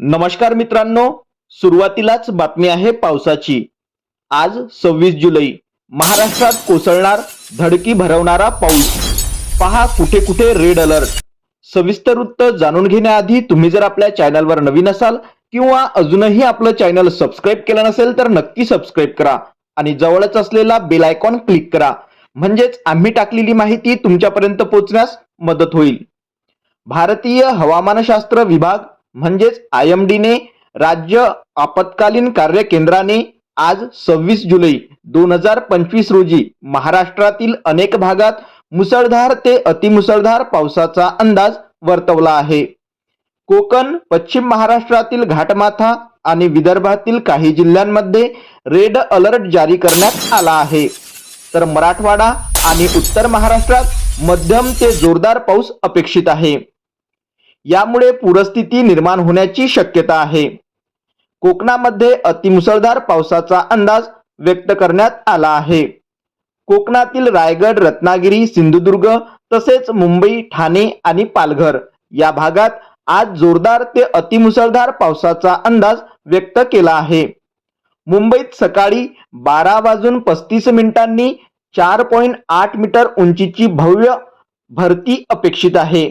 नमस्कार मित्रांनो सुरुवातीलाच बातमी आहे पावसाची. आज सव्वीस जुलै महाराष्ट्रात कोसळणार धडकी भरवणारा पाऊस. पहा कुठे कुठे रेड अलर्ट. सविस्तर वृत्त जाणून घेण्याआधी तुम्ही जर आपल्या चॅनलवर नवीन असाल किंवा अजूनही आपलं चॅनल सबस्क्राईब केलं नसेल तर नक्की सबस्क्राईब करा आणि जवळच असलेला बेल आयकॉन क्लिक करा. म्हणजेच आम्ही टाकलेली माहिती तुमच्यापर्यंत पोहोचण्यास मदत होईल. भारतीय हवामानशास्त्र विभाग म्हणजेच आय एम डीने राज्य आपत्कालीन कार्य केंद्राने आज सव्वीस जुलै दोन हजार पंचवीस रोजी महाराष्ट्रातील अनेक भागात मुसळधार ते अतिमुसळधार पावसाचा अंदाज वर्तवला आहे. कोकण पश्चिम महाराष्ट्रातील घाटमाथा आणि विदर्भातील काही जिल्ह्यांमध्ये रेड अलर्ट जारी करण्यात आला आहे. तर मराठवाडा आणि उत्तर महाराष्ट्रात मध्यम ते जोरदार पाऊस अपेक्षित आहे. यामुळे पूरस्थिती निर्माण होण्याची शक्यता आहे. कोकणामध्ये अतिमुसळधार पावसाचा अंदाज व्यक्त करण्यात आला आहे. कोकणातील रायगड रत्नागिरी सिंधुदुर्ग तसेच मुंबई ठाणे आणि पालघर या भागात आज जोरदार ते अतिमुसळधार पावसाचा अंदाज व्यक्त केला आहे. मुंबईत सकाळी बारा वाजून पस्तीस मिनिटांनी चार पॉईंट आठ मीटर उंचीची भव्य भरती अपेक्षित आहे.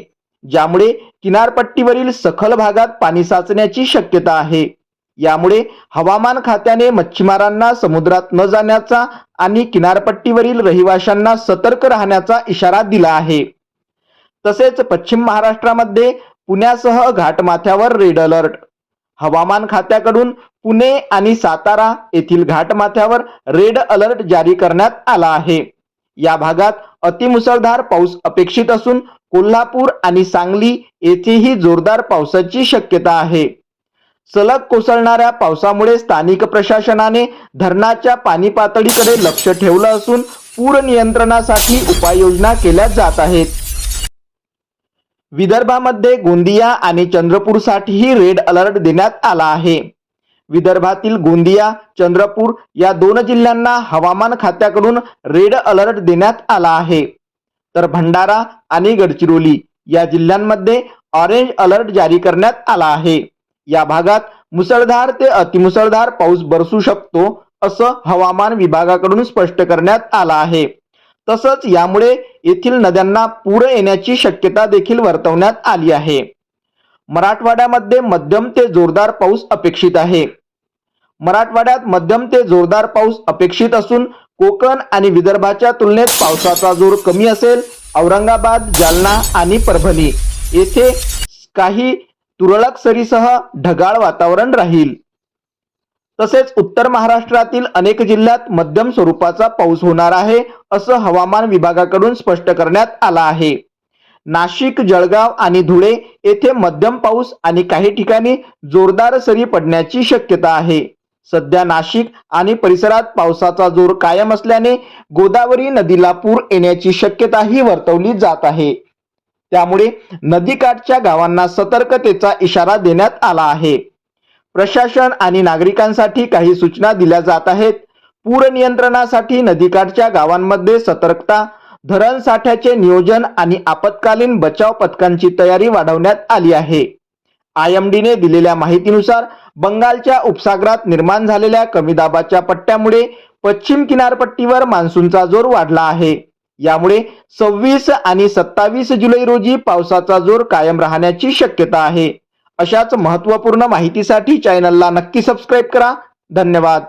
ज्यामुळे किनारपट्टीवरील सखल भागात पाणी साचण्याची शक्यता आहे. यामुळे हवामान खात्याने मच्छीमारांना समुद्रात न जाण्याचा आणि किनारपट्टीवरील रहिवाशांना सतर्क राहण्याचा इशारा दिला आहे. तसेच पश्चिम महाराष्ट्रामध्ये पुण्यासह घाटमाथ्यावर रेड अलर्ट. हवामान खात्याकडून पुणे आणि सातारा येथील घाटमाथ्यावर रेड अलर्ट जारी करण्यात आला आहे. या भागात अतिमुसळधार पाऊस अपेक्षित असून कोल्हापूर आणि सांगली येथेही जोरदार पावसाची शक्यता आहे. सलग कोसळणाऱ्या पावसामुळे स्थानिक प्रशासनाने धरणाच्या पाणी पातळीकडे लक्ष ठेवलं असून पूर नियंत्रणासाठी उपाययोजना केल्या जात आहेत. विदर्भामध्ये गोंदिया आणि चंद्रपूरसाठीही रेड अलर्ट देण्यात आला आहे. विदर्भातील गोंदिया चंद्रपूर या दोन जिल्ह्यांना हवामान खात्याकडून रेड अलर्ट देण्यात आला आहे. तर भंडारा आणि गडचिरोली या जिल्ह्यांमध्ये ऑरेंज अलर्ट जारी करण्यात आला आहे. या भागात मुसळधार ते अतिमुसळधार पाऊस बरसू शकतो असं हवामान विभागाकडून स्पष्ट करण्यात आलं आहे. तसंच यामुळे येथील नद्यांना पूर येण्याची शक्यता देखील वर्तवण्यात आली आहे. मराठवाड्यामध्ये मध्यम ते जोरदार पाऊस अपेक्षित आहे. मराठवाड्यात मध्यम ते जोरदार पाऊस अपेक्षित असून कोकण आणि विदर्भाच्या तुलनेत पावसाचा जोर कमी असेल. औरंगाबाद जालना आणि परभणी येथे काही तुरळक सरीसह ढगाळ वातावरण राहील. तसेच उत्तर महाराष्ट्रातील अनेक जिल्ह्यात मध्यम स्वरूपाचा पाऊस होणार आहे असं हवामान विभागाकडून स्पष्ट करण्यात आलं आहे. नाशिक जळगाव आणि धुळे येथे मध्यम पाऊस आणि काही ठिकाणी जोरदार सरी पडण्याची शक्यता आहे. सध्या नाशिक आणि परिसरात पावसाचा जोर कायम असल्याने गोदावरी नदीला पूर येण्याची शक्यताही वर्तवली जात आहे. त्यामुळे नदीकाठच्या गावांना सतर्कतेचा इशारा देण्यात आला आहे. प्रशासन आणि नागरिकांसाठी काही सूचना दिल्या जात आहेत. पूर नियंत्रणासाठी नदीकाठच्या गावांमध्ये सतर्कता धरण साठ्याचे नियोजन आणि आपत्कालीन बचाव पथकांची तयारी वाढवण्यात आली आहे. आय एम डीने दिलेल्या माहितीनुसार बंगालच्या उपसागरात निर्माण झालेल्या कमी दाबाच्या पट्ट्यामुळे पश्चिम किनारपट्टीवर मान्सूनचा जोर वाढला आहे. यामुळे सव्वीस आणि सत्तावीस जुलै रोजी पावसाचा जोर कायम राहण्याची शक्यता आहे. अशाच महत्त्वपूर्ण माहितीसाठी चॅनलला नक्की सबस्क्राईब करा. धन्यवाद.